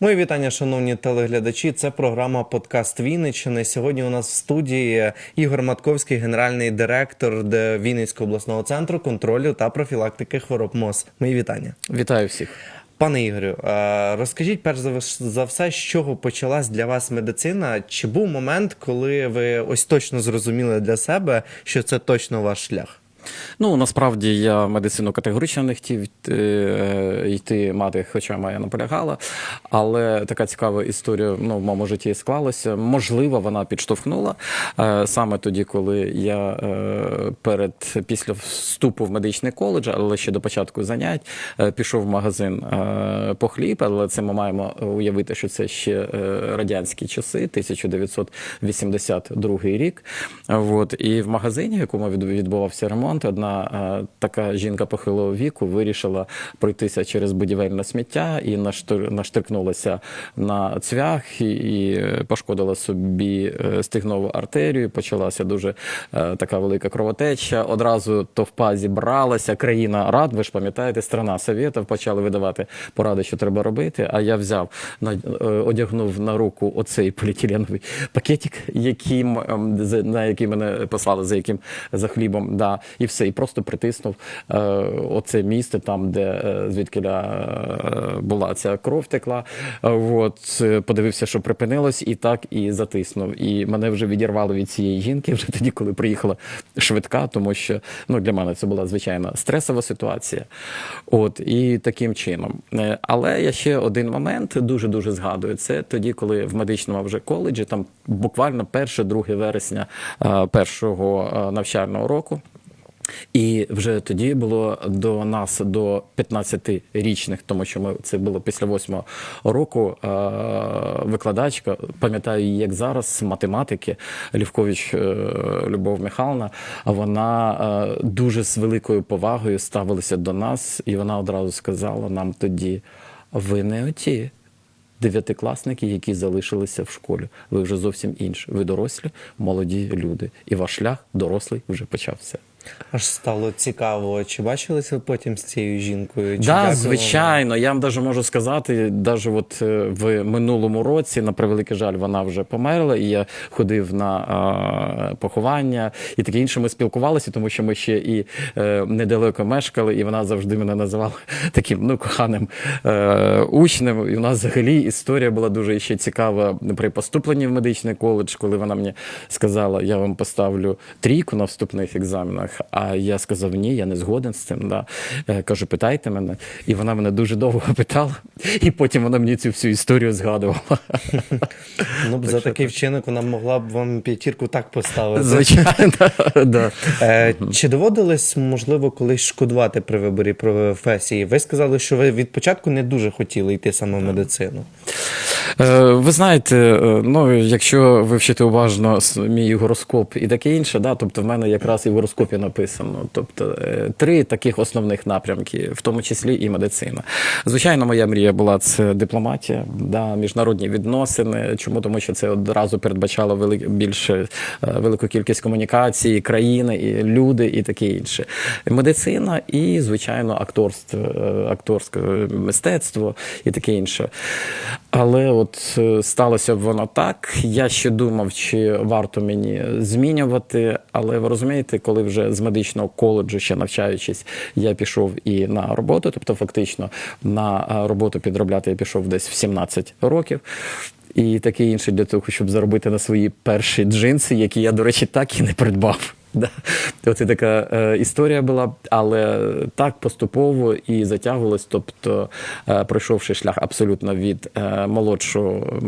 Мої вітання, шановні телеглядачі. Це програма Подкаст Вінниччини. Сьогодні у нас в студії Ігор Матковський, генеральний директор Вінницького обласного центру контролю та профілактики хвороб МОЗ. Мої вітання. Вітаю всіх. Пане Ігорю, е, розкажіть перш за за все, з чого почалась для вас медицина? Чи був момент, коли ви ось точно зрозуміли для себе, що це точно ваш шлях? Ну насправді я медицину категорично не хотів йти, е, мати, хоча моя наполягала. Але така цікава історія ну, в моєму житті склалася. Можливо, вона підштовхнула е, саме тоді, коли я е, перед після вступу в медичний коледж, але ще до початку занять, пішов в магазин по хліб. Але це ми маємо уявити, що це ще радянські часи, 1982 рік. От, і в магазині, якому відбувався ремонт, одна е, така жінка похилого віку вирішила пройтися через будівельне сміття і наштрикнулася на цвях і, і пошкодила собі е, стигнову артерію. Почалася дуже е, така велика кровотеча. Одразу товпа зібралася. Країна рад, ви ж пам'ятаєте, страна совєтів почали видавати поради, що треба робити. А я взяв одягнув на руку оцей поліетиленовий пакетик, яким ем, на який мене послали за яким за хлібом. Да, і все, і просто притиснув е, оце місце, там, де е, звідки була ця кров текла. Е, От е, подивився, що припинилось, і так і затиснув. І мене вже відірвало від цієї жінки вже тоді, коли приїхала швидка, тому що ну для мене це була звичайно стресова ситуація. От і таким чином. Е, Але я ще один момент дуже дуже згадую. Це тоді, коли в медичному вже коледжі, там буквально 1-2 вересня е, першого е, навчального року. І вже тоді було до нас до 15-річних, тому що ми це було після восьмого року. е, Викладачка, пам'ятаю її як зараз, з математики Лівкович е, Любов Михайловна. Вона е, дуже з великою повагою ставилася до нас, і вона одразу сказала нам тоді: ви не оті. Дев'ятикласники, які залишилися в школі, ви вже зовсім інші. Ви дорослі, молоді люди, і ваш шлях дорослий вже почався. Аж стало цікаво, чи бачилися ви потім з цією жінкою? Чи Да, звичайно. Я вам даже можу сказати, даже от е, в минулому році, на превеликий жаль, вона вже померла, і я ходив на а, поховання і таке інше. Ми спілкувалися, тому що ми ще і е, недалеко мешкали, і вона завжди мене називала таким ну коханим е, учнем. І у нас взагалі історія була дуже ще цікава при поступленні в медичний коледж, коли вона мені сказала, я вам поставлю трійку на вступних екзаменах. А я сказав, ні, я не згоден з цим. Да. Е, Кажу, питайте мене. І вона мене дуже довго питала, і потім вона мені цю всю історію згадувала. Ну, за такий вчинок вона могла б вам п'ятірку так поставити. Звичайно, да. Е, чи доводилось, можливо, колись шкодувати при виборі професії? Ви сказали, що ви від початку не дуже хотіли йти саме в медицину. Е, Ви знаєте, ну якщо вивчити уважно мій гороскоп і таке інше, да, тобто в мене якраз і в гороскопі написано. Тобто е, три таких основних напрямки, в тому числі і медицина. Звичайно, моя мрія була це дипломатія, да, міжнародні відносини. Чому? Тому що це одразу передбачало велик, більше е, велику кількість комунікації, країни, і люди, і таке інше. Медицина і, звичайно, акторство, е, акторське мистецтво і таке інше. Але от е, сталося б воно так. Я ще думав, чи варто мені змінювати. Але ви розумієте, коли вже з медичного коледжу, ще навчаючись, я пішов і на роботу, тобто фактично на е, роботу підробляти я пішов десь в 17 років. І таке інше для того, щоб заробити на свої перші джинси, які я, до речі, так і не придбав. Да. Оце така е, історія була, але так поступово і затягувалось. Тобто, е, пройшовши шлях абсолютно від е, молодшого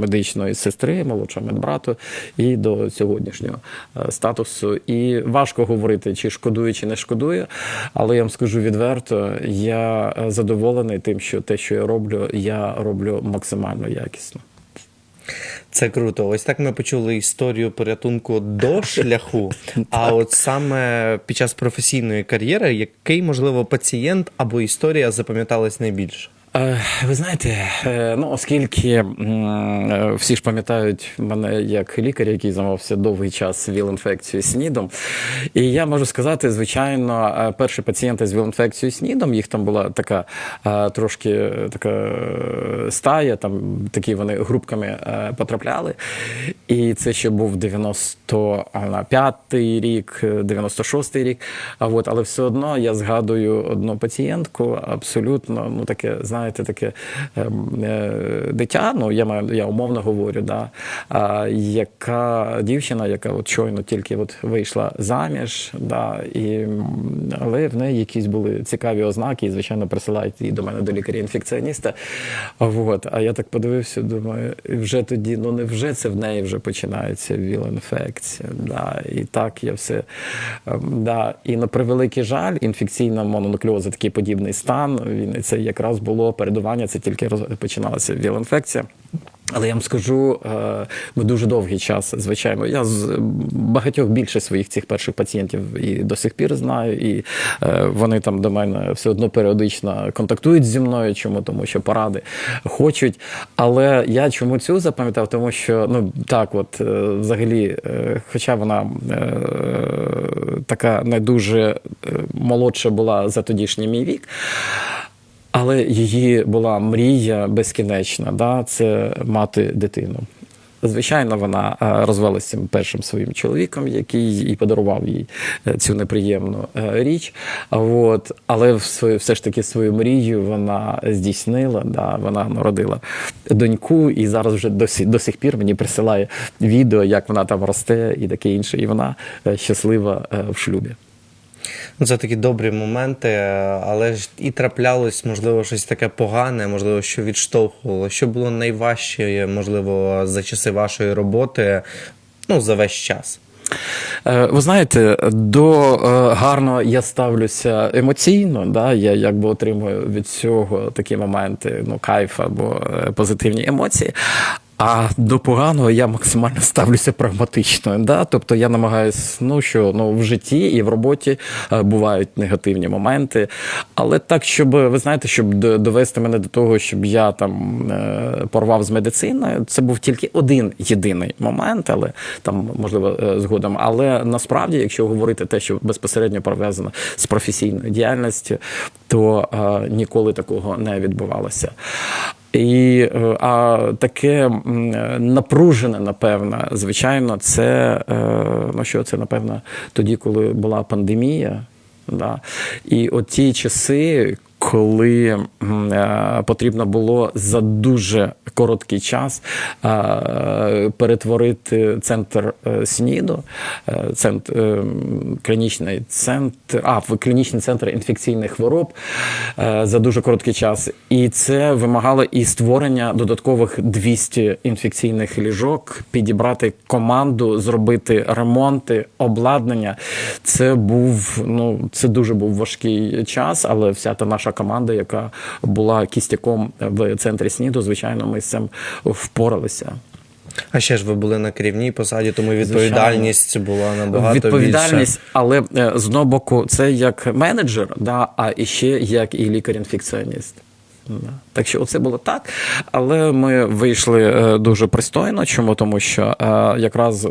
медичної сестри, молодшого медбрату, і до сьогоднішнього е, статусу. І важко говорити, чи шкодую, чи не шкодую. Але я вам скажу відверто, я е, задоволений тим, що те, що я роблю, я роблю максимально якісно. Це круто. Ось так ми почули історію порятунку до шляху. А от саме під час професійної кар'єри, який, можливо, пацієнт або історія запам'яталась найбільше? Е, Ви знаєте, е, ну оскільки е, всі ж пам'ятають мене як лікар, який займався довгий час віл-інфекцією СНІДом. І я можу сказати, звичайно, перші пацієнти з віл-інфекцією СНІДом, їх там була така трошки така стая, там такі вони групками потрапляли. І це ще був 95-й рік, е, 96-й рік. А от, але все одно я згадую одну пацієнтку, абсолютно, ну таке, знаєте, таке ем, е, дитя, ну я маю, я умовно говорю, да, а, яка дівчина, яка от щойно тільки от вийшла заміж, да, і, але в неї якісь були цікаві ознаки, і, звичайно, присилають її до мене до лікаря-інфекціоніста. От, а я так подивився, думаю, вже тоді, ну не вже це в неї вже починається віл-інфекція. Да, і так я все. ем, Да, і на превеликий жаль, інфекційна мононуклеоза, такий подібний стан. Він це якраз було передування, це тільки роз- починалася віл-інфекція. Але я вам скажу, е, ми дуже довгий час, звичайно. Я з багатьох більше своїх цих перших пацієнтів і до сих пір знаю, і е, вони там до мене все одно періодично контактують зі мною. Чому? Тому що поради хочуть. Але я чому цю запам'ятав? Тому що ну так, от е, взагалі, хоча вона така не дуже молодша була за тодішній мій вік. Але її була мрія безкінечна, да? це мати дитину. Звичайно, вона е, розвелася цим першим своїм чоловіком, який і подарував їй е, цю неприємну е, річ. От, але все ж таки свою мрію вона здійснила. Да? Вона народила доньку, і зараз вже до, сі- до сих пір мені присилає відео, як вона там росте і таке інше. І вона щаслива в шлюбі. Ну, Це такі добрі моменти, але ж і траплялось, можливо, щось таке погане, можливо, що відштовхувало. Що було найважче, можливо, за часи вашої роботи, ну, за весь час. Е, Ви знаєте, до е, гарного я ставлюся емоційно. Да? Я якби отримую від цього такі моменти, ну, кайф або е, позитивні емоції. А до поганого я максимально ставлюся прагматично. Да? Тобто я намагаюся, ну що ну в житті і в роботі е, бувають негативні моменти. Але так, щоб ви знаєте, щоб довести мене до того, щоб я там е, порвав з медициною, це був тільки один єдиний момент, але там можливо е, згодом. Але насправді, якщо говорити те, що безпосередньо пов'язано з професійною діяльністю, то е, ніколи такого не відбувалося. І е, а таке е, напружене, напевно, звичайно, це е, ну що це, напевно, тоді, коли була пандемія. Да. І от ті часи, коли е, потрібно було за дуже короткий час е, перетворити центр е, СНІДу, центр, клінічний центр, а в клінічний центр інфекційних хвороб за дуже короткий час. І це вимагало і створення додаткових 200 інфекційних ліжок, підібрати команду, зробити ремонти, обладнання. Це був ну це дуже був важкий час, але вся та наша команда, яка була кістяком в центрі СНІДу, звичайно, ми з цим впоралися. А ще ж ви були на керівній посаді, тому відповідальність була набагато Відповідальність, більше. але е, з одного боку, це як менеджер, да, а і ще як і лікар-інфекціоніст. Так що це було так. Але ми вийшли е, дуже пристойно. Чому? Тому що е, якраз, е,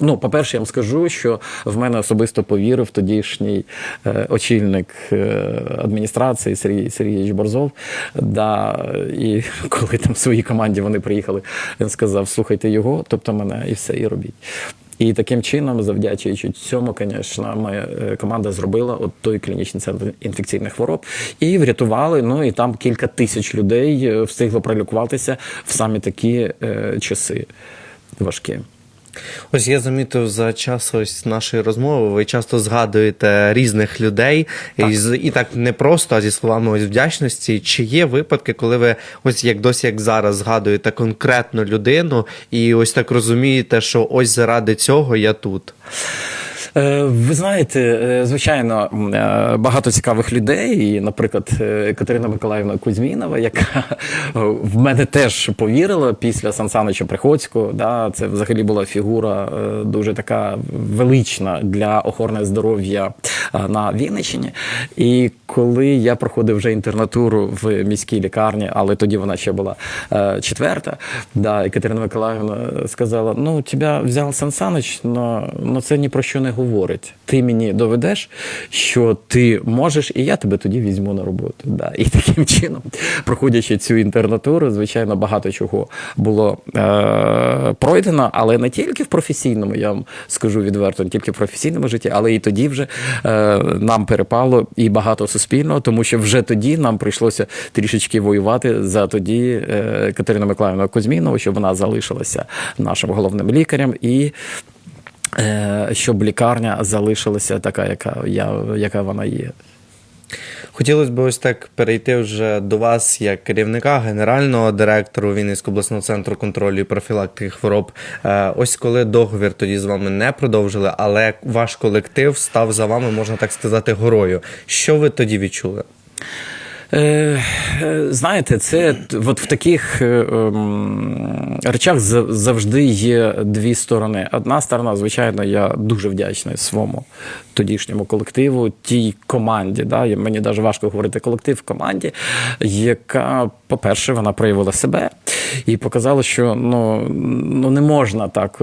ну, по-перше, я вам скажу, що в мене особисто повірив тодішній очільник адміністрації Сергій Сергійович Борзов. Да, і коли там в своїй команді вони приїхали, він сказав: слухайте його, тобто мене, і все, і робіть. І таким чином, завдячуючи цьому, звісно, моя е, команда зробила от той клінічний центр інфекційних хвороб і врятували. Ну і там кілька тисяч людей е, встигло пролікуватися в самі такі е, часи важкі. Ось я замітив за час ось нашої розмови. Ви часто згадуєте різних людей, І, з- і так не просто, а зі словами ось вдячності. Чи є випадки, коли ви ось як досі, як зараз, згадуєте конкретну людину, і ось так розумієте, що ось заради цього я тут? Е, Ви знаєте, е, звичайно, е, багато цікавих людей. І, наприклад, Катерина Миколаївна Кузьмінова, яка в мене теж повірила після Сан Санича Приходського. Да, це взагалі була фігура дуже така велична для охорони здоров'я на Вінниччині. І коли я проходив вже інтернатуру в міській лікарні, але тоді вона ще була четверта, да, і Катерина Миколаївна сказала: ну, тебе взяв Сансанич, але це ні про що не говорить. Ти мені доведеш, що ти можеш, і я тебе тоді візьму на роботу. Да. І таким чином, проходячи цю інтернатуру, звичайно, багато чого було е, пройдено, але не тільки в професійному, я вам скажу відверто, не тільки в професійному житті, але і тоді вже е, нам перепало і багато суспільного, тому що вже тоді нам прийшлося трішечки воювати за тоді е, Катерину Миколаївну Кузьмінову, щоб вона залишилася нашим головним лікарем і. Е, Щоб лікарня залишилася така, яка, я, яка вона є. Хотілося б ось так перейти вже до вас як керівника генерального директора Вінницького обласного центру контролю і профілактики хвороб. Е, Ось коли договір тоді з вами не продовжили, але ваш колектив став за вами, можна так сказати, горою. Що ви тоді відчули? Е, е, Знаєте, це от в таких е, ем, речах завжди є дві сторони. Одна сторона, звичайно, я дуже вдячний своєму тодішньому колективу, тій команді. Да? Мені навіть важко говорити колектив команді, яка, по-перше, вона проявила себе і показала, що ну, ну не можна так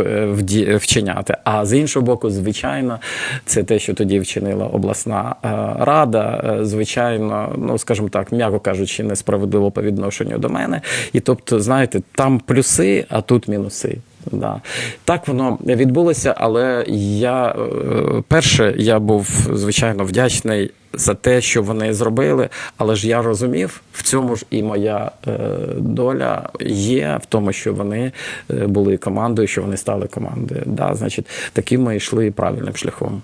вчиняти. А з іншого боку, звичайно, це те, що тоді вчинила обласна рада. Звичайно, ну скажімо так, м'яко кажучи, несправедливо по відношенню до мене. І тобто, знаєте, там плюси, а тут мінуси. Да. Так воно відбулося, але я е, перше, я був звичайно вдячний за те, що вони зробили. Але ж я розумів, в цьому ж і моя е, доля є в тому, що вони е, були командою, що вони стали командою. Да, значить, таким ми йшли правильним шляхом.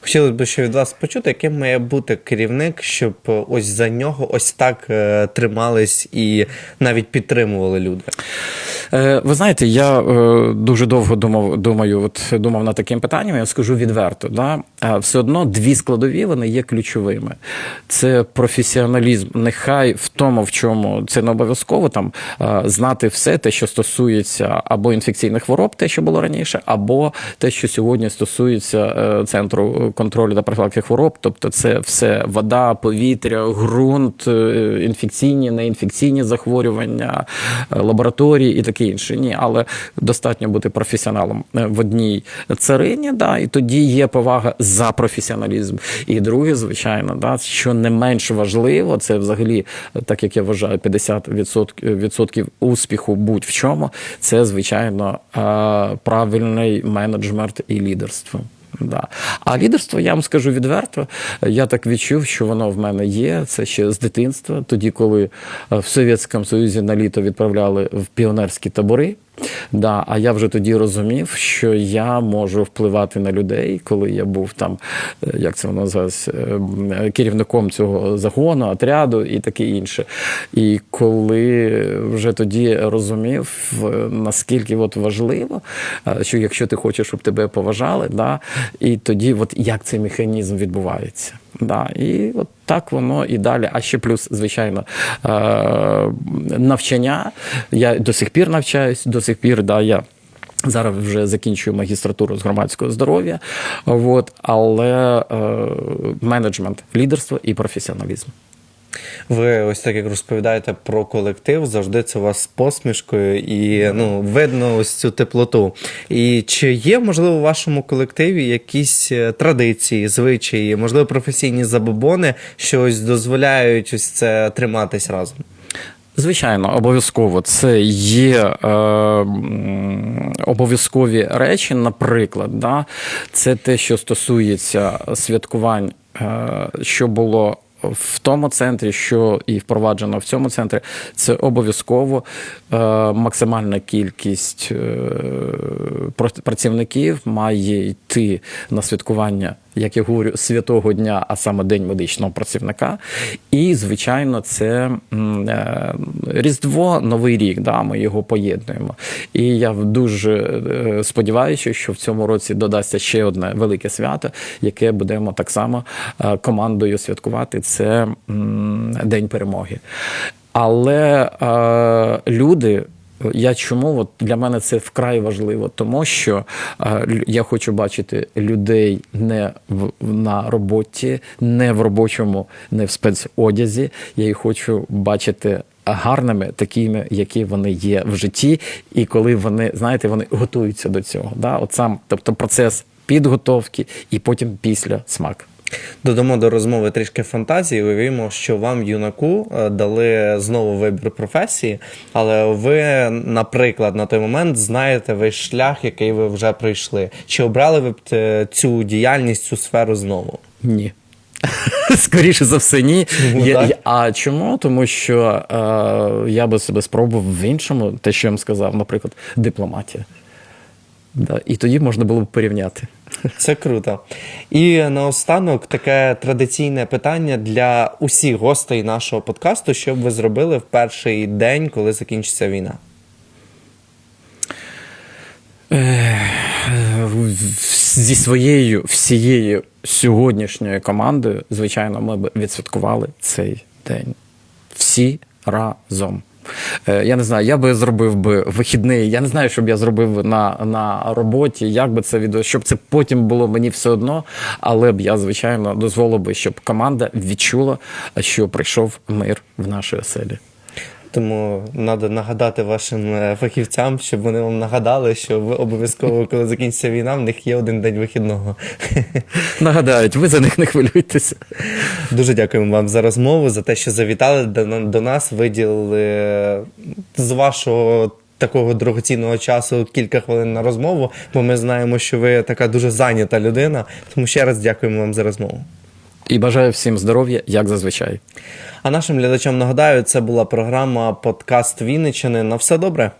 Хотілося б ще від вас почути, яким має бути керівник, щоб е, ось за нього ось так е, тримались і навіть підтримували люди. Е, Ви знаєте, я дуже довго думав, думаю, от думав над таким питанням. Я скажу відверто, да? Все одно дві складові вони є ключовими. Це професіоналізм. Нехай в тому, в чому це не обов'язково там знати все те, що стосується або інфекційних хвороб, те, що було раніше, або те, що сьогодні стосується центру контролю та профілактики хвороб. Тобто, це все вода, повітря, ґрунт, е, інфекційні, неінфекційні захворювання, е, лабораторії і таке інше. Ні, але достатньо бути професіоналом е, в одній царині, да, і тоді є повага за професіоналізм. І друге, звичайно, да, що не менш важливо, це взагалі, так як я вважаю, 50% відсотків успіху будь-в чому, це звичайно правильний менеджмент і лідерство. Да. А лідерство, я вам скажу відверто, я так відчув, що воно в мене є. Це ще з дитинства, тоді, коли е, в Совєтському Союзі на літо відправляли в піонерські табори. Да, а я вже тоді розумів, що я можу впливати на людей, коли я був там, е, як це воно називається, е, керівником цього загону, отряду і таке інше. І коли вже тоді розумів, наскільки от важливо, е, що якщо ти хочеш, щоб тебе поважали, да, і тоді, от як цей механізм відбувається. Да, і от так воно і далі. А ще плюс, звичайно, е, навчання. Я до сих пір навчаюсь, до сих пір, да, я. Зараз вже закінчую магістратуру з громадського здоров'я, але е, менеджмент, лідерство і професіоналізм. Ви ось так як розповідаєте про колектив, завжди це у вас з посмішкою і ну видно ось цю теплоту. І чи є можливо у вашому колективі якісь е, традиції, звичаї, можливо, професійні забобони, що ось дозволяють ось це триматись разом? Звичайно, обов'язково це є е, обов'язкові речі, наприклад, да, це те, що стосується святкувань, е, що було. В тому центрі, що і впроваджено в цьому центрі, це обов'язково е, максимальна кількість е, працівників має йти на святкування, як я говорю, святого дня, а саме День медичного працівника. І, звичайно, це е, Різдво, Новий рік. Да, ми його поєднуємо. І я дуже е, сподіваюся, що в цьому році додасться ще одне велике свято, яке будемо так само е, командою святкувати. Це День перемоги. Але е, люди Я чому от для мене це вкрай важливо, тому що е, я хочу бачити людей не в на роботі, не в робочому, не в спецодязі. Я їх хочу бачити гарними, такими, які вони є в житті, і коли вони знаєте, вони готуються до цього. Да? От сам, тобто процес підготовки і потім після смак. Додамо до розмови трішки фантазії. Уявімо, що вам, юнаку, е, дали знову вибір професії, але ви, наприклад, на той момент знаєте весь шлях, який ви вже пройшли. Чи обрали ви б е, цю діяльність, цю сферу знову? Ні. Скоріше за все, ні. Чому Я- я- а чому? Тому що е, я би себе спробував в іншому, те, що я вам сказав, наприклад, дипломатія. Да, і тоді можна було б порівняти. Це круто. І наостанок таке традиційне питання для усіх гостей нашого подкасту, що б ви зробили в перший день, коли закінчиться війна? Зі своєю всією сьогоднішньою командою, звичайно, ми б відсвяткували цей день. Всі разом. Е, Я не знаю, я би зробив би вихідний. Я не знаю, що б я зробив на, на роботі, як би це відео, щоб це потім було мені все одно. Але б я, звичайно, дозволив би, щоб команда відчула, що прийшов мир в нашій оселі. Тому треба нагадати вашим е, фахівцям, щоб вони вам нагадали, що ви обов'язково, коли закінчиться війна, в них є один день вихідного. Нагадають, ви за них не хвилюйтеся. Дуже дякуємо вам за розмову, за те, що завітали до, нас, виділили е, з вашого. Такого дорогоцінного часу кілька хвилин на розмову, бо ми знаємо, що ви така дуже зайнята людина. Тому ще раз дякуємо вам за розмову. І бажаю всім здоров'я, як зазвичай. А нашим глядачам нагадаю, це була програма Подкаст Вінничини. На все добре.